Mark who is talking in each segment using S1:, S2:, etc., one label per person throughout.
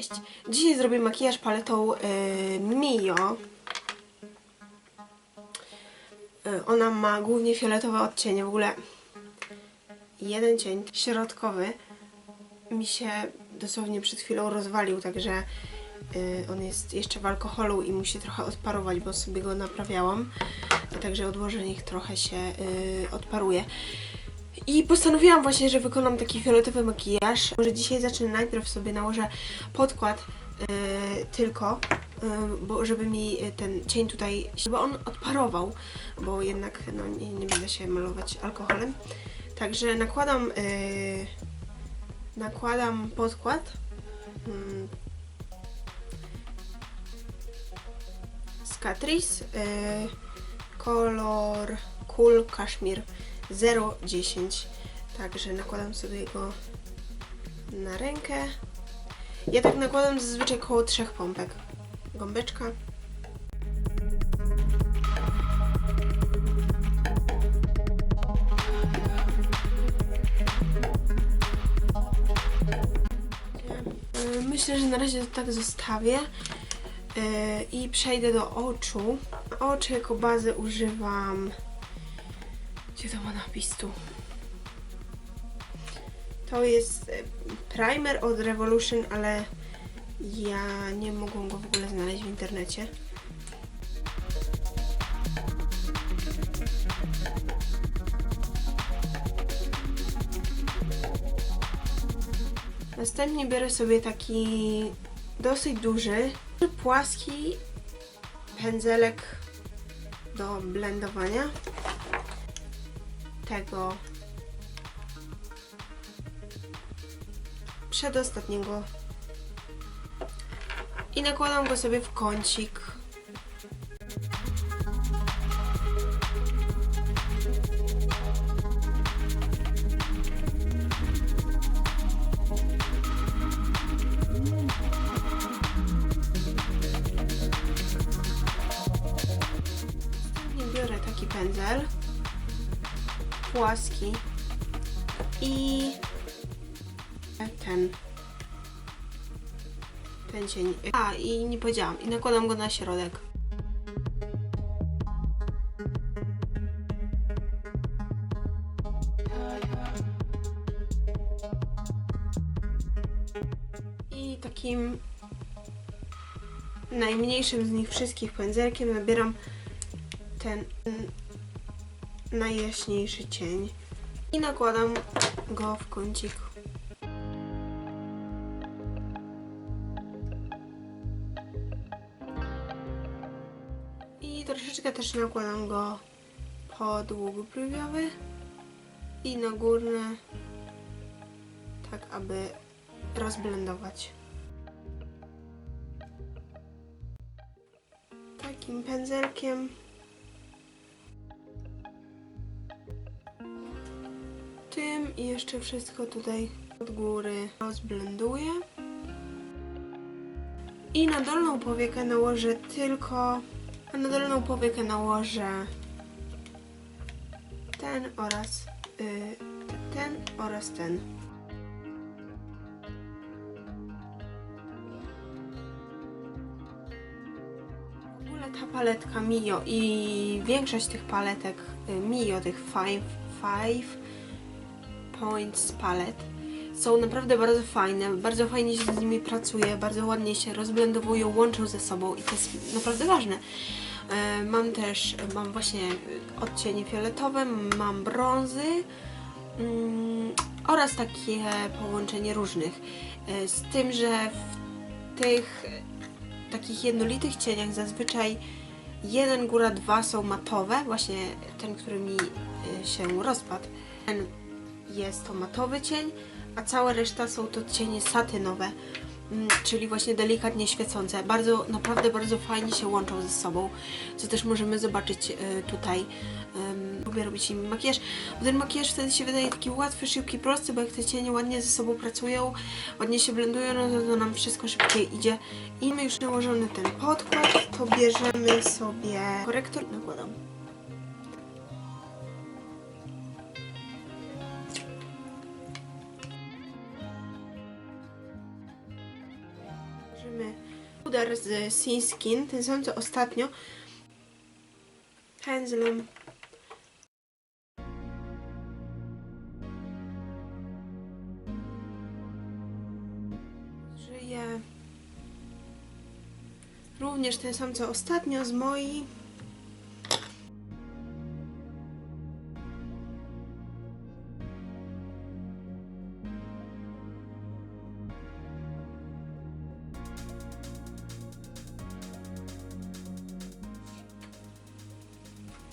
S1: Cześć. Dzisiaj zrobię makijaż paletą y, Mio. Y, ona ma głównie fioletowe odcienie. W ogóle jeden cień środkowy mi się dosłownie przed chwilą rozwalił, także y, on jest jeszcze w alkoholu i musi trochę odparować, bo sobie go naprawiałam. Także odłożę, niech trochę się odparuje. I postanowiłam właśnie, że wykonam taki fioletowy makijaż. Może dzisiaj zacznę najpierw sobie nałożę podkład yy, tylko, yy, bo żeby mi yy, ten cień tutaj, żeby on odparował, bo jednak no, nie, nie będę się malować alkoholem. Także nakładam, yy, nakładam podkład. Mm. z Catrice, yy, kolor Cool Kashmir 0,10 Także nakładam sobie go na rękę. Ja tak nakładam zazwyczaj koło trzech pompek. Gąbeczka. Yy, Myślę, że na razie to tak zostawię. Yy, I przejdę do oczu. Oczy jako bazę używam gdzie to ma napis tu? To jest e, primer od Revolution, ale ja nie mogłam go w ogóle znaleźć w internecie. Następnie biorę sobie taki dosyć duży, płaski pędzelek do blendowania tego przedostatniego i nakładam go sobie w kącik. Płaski i ten ten cień. A i nie powiedziałam, i nakładam go na środek. I takim najmniejszym z nich wszystkich pędzelkiem nabieram ten najjaśniejszy cień i nakładam go w kącik. I troszeczkę też nakładam go pod łuk brwiowy i na górne, tak aby rozblendować. Takim pędzelkiem tym i jeszcze wszystko tutaj od góry rozblenduję. I na dolną powiekę nałożę tylko, a na dolną powiekę nałożę ten oraz y, ten oraz ten. W ogóle ta paletka Mio i większość tych paletek y, Mio, tych Five, five Points Palette są naprawdę bardzo fajne, bardzo fajnie się z nimi pracuje, bardzo ładnie się rozblendowują, łączą ze sobą i to jest naprawdę ważne. E, Mam też, mam właśnie odcienie fioletowe, mam brązy mm, oraz takie połączenie różnych. E, Z tym, że w tych takich jednolitych cieniach zazwyczaj jeden góra dwa są matowe, właśnie ten, który mi y, się rozpadł. Ten jest to matowy cień, a cała reszta są to cienie satynowe, mm, czyli właśnie delikatnie świecące. Bardzo, naprawdę bardzo fajnie się łączą ze sobą, co też możemy zobaczyć y, tutaj. Lubię robić im makijaż, bo ten makijaż wtedy się wydaje taki łatwy, szybki, prosty, bo jak te cienie ładnie ze sobą pracują, ładnie się blendują, no to, to nam wszystko szybciej idzie. I my już nałożony ten podkład, to bierzemy sobie korektor nakładam. Bierzemy puder z Sin Skin, ten sam co ostatnio. Pędzlem. Żyję również ten sam co ostatnio z mojej.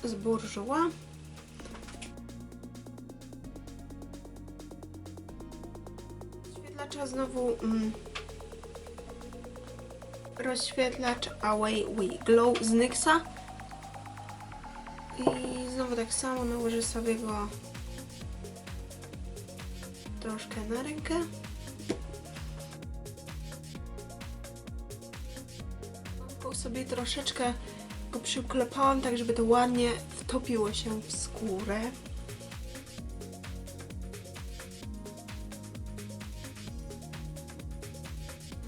S1: Z burżuła. Rozświetlacza znowu mm, rozświetlacz Away We Glow z NYXa. I znowu tak samo nałożę sobie go troszkę na rękę. Gąbką sobie troszeczkę go przyklepałam tak, żeby to ładnie wtopiło się w skórę.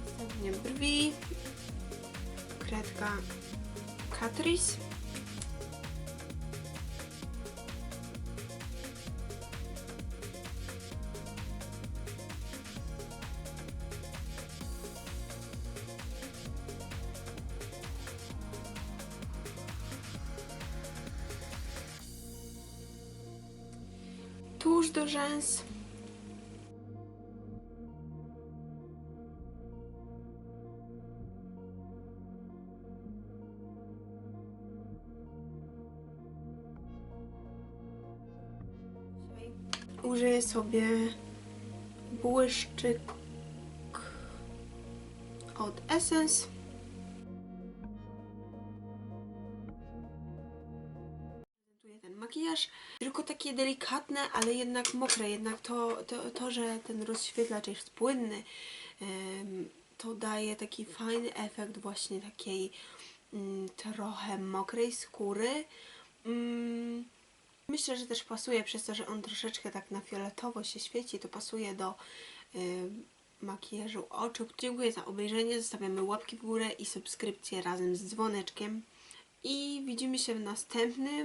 S1: Następnie brwi. Kredka Catrice. Tuż do rzęs. Użyję sobie błyszczyk od Essence. Tylko takie delikatne, ale jednak mokre. Jednak to, to, to że ten rozświetlacz jest płynny, to daje taki fajny efekt właśnie takiej mm, trochę mokrej skóry. Mm, myślę, że też pasuje przez to, że on troszeczkę tak na fioletowo się świeci, to pasuje do makijażu oczu. Dziękuję za obejrzenie. Zostawiamy łapki w górę i subskrypcję razem z dzwoneczkiem. I widzimy się w następnym.